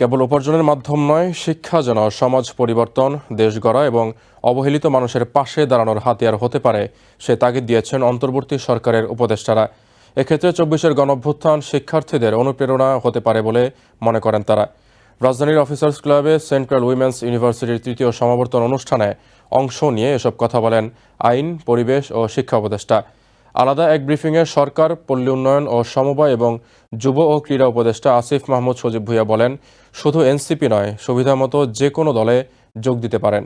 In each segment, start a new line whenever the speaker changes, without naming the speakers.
কেবল উপার্জনের মাধ্যম নয়, শিক্ষা যেন সমাজ পরিবর্তন, দেশ গড়া এবং অবহেলিত মানুষের পাশে দাঁড়ানোর হাতিয়ার হতে পারে, সে তাগিদ দিয়েছেন অন্তর্বর্তী সরকারের উপদেষ্টারা। এক্ষেত্রে চব্বিশের গণঅভ্যুত্থান শিক্ষার্থীদের অনুপ্রেরণা হতে পারে বলে মনে করেন তারা। রাজধানীর অফিসার্স ক্লাবে সেন্ট্রাল উইমেন্স ইউনিভার্সিটির তৃতীয় সমাবর্তন অনুষ্ঠানে অংশ নিয়ে এসব কথা বলেন আইন, পরিবেশ ও শিক্ষা উপদেষ্টা। আলাদা এক ব্রিফিংয়ে সরকার, পল্লী উন্নয়ন ও সমবায় এবং যুব ও ক্রীড়া উপদেষ্টা আসিফ মাহমুদ সজীব ভুইয়া বলেন, শুধু এনসিপি নয় সুবিধামতো যে কোনো দলে যোগ দিতে পারেন।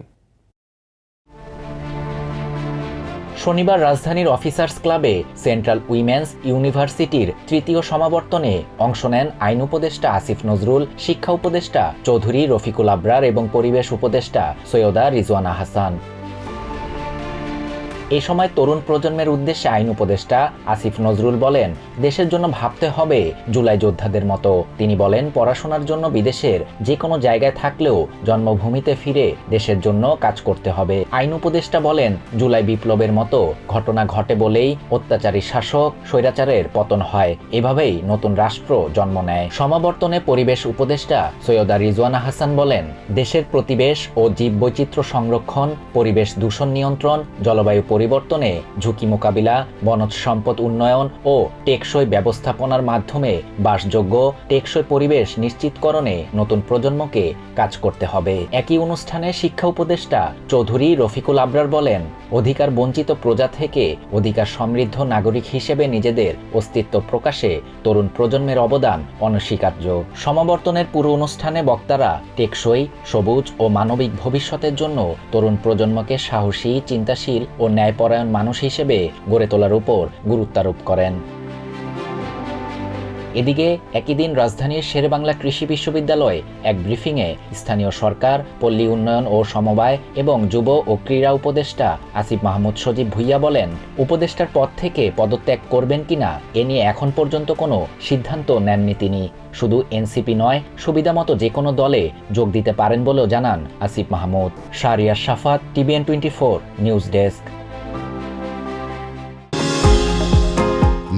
শনিবার রাজধানীর অফিসার্স ক্লাবে সেন্ট্রাল উইমেন্স ইউনিভার্সিটির তৃতীয় সমাবর্তনে অংশ নেন আইন উপদেষ্টা আসিফ নজরুল, শিক্ষা উপদেষ্টা চৌধুরী রফিকুল আবরার এবং পরিবেশ উপদেষ্টা সৈয়দা রিজওয়ানা হাসান। এ সময় তরুণ প্রজন্মের উদ্দেশ্যে আইন উপদেষ্টা আসিফ নজরুল বলেন, দেশের জন্য ভাবতে হবে জুলাই যোদ্ধাদের মতো। তিনি বলেন, পড়াশোনার জন্য বিদেশের যে কোনো জায়গায় থাকলেও জন্মভূমিতে ফিরে দেশের জন্য কাজ করতে হবে। আইন উপদেষ্টা বলেন, জুলাই বিপ্লবের মতো ঘটনা ঘটে বলেই অত্যাচারী শাসক স্বৈরাচারের পতন হয়। এভাবেই নতুন রাষ্ট্র জন্ম নেয়। সমাবর্তনে পরিবেশ উপদেষ্টা সৈয়দা রিজওয়ানা হাসান বলেন, দেশের প্রতিবেশ ও জীববৈচিত্র্য সংরক্ষণ, পরিবেশ দূষণ নিয়ন্ত্রণ, জলবায়ু পরিবর্তনে ঝুঁকি মোকাবিলা, বনজ সম্পদ উন্নয়ন ও টেকসই ব্যবস্থাপনার মাধ্যমে বাসযোগ্য, টেকসই পরিবেশ নিশ্চিতকরণে নতুন প্রজন্মকে কাজ করতে হবে। একই অনুষ্ঠানে শিক্ষা উপদেষ্টা চৌধুরী রফিকুল আবরার বলেন, অধিকার বঞ্চিত প্রজা থেকে অধিকার সমৃদ্ধ নাগরিক হিসেবে নিজেদের অস্তিত্ব প্রকাশে তরুণ প্রজন্মের অবদান অনস্বীকার্য। সমাবর্তনের পুরো অনুষ্ঠানে বক্তারা টেকসই, সবুজ ও মানবিক ভবিষ্যতের জন্য তরুণ প্রজন্মকে সাহসী, চিন্তাশীল ও ন্যায়পরায়ণ মানুষ হিসেবে গড়ে তোলার উপর গুরুত্বারোপ করেন। এদিকে একই দিন রাজধানীর শেরেবাংলা কৃষি বিশ্ববিদ্যালয়ে এক ব্রিফিংয়ে স্থানীয় সরকার, পল্লী উন্নয়ন ও সমবায় এবং যুব ও ক্রীড়া উপদেষ্টা আসিফ মাহমুদ সজীব ভুইয়া বলেন, উপদেষ্টার পদ থেকে পদত্যাগ করবেন কিনা এ নিয়ে এখন পর্যন্ত কোনো সিদ্ধান্ত নেননি তিনি। শুধু এনসিপি নয় সুবিধামতো যে কোনো দলে যোগ দিতে পারেন বলেও জানান Asif Mahmud. Shariar Safat TVN twenty four, news desk.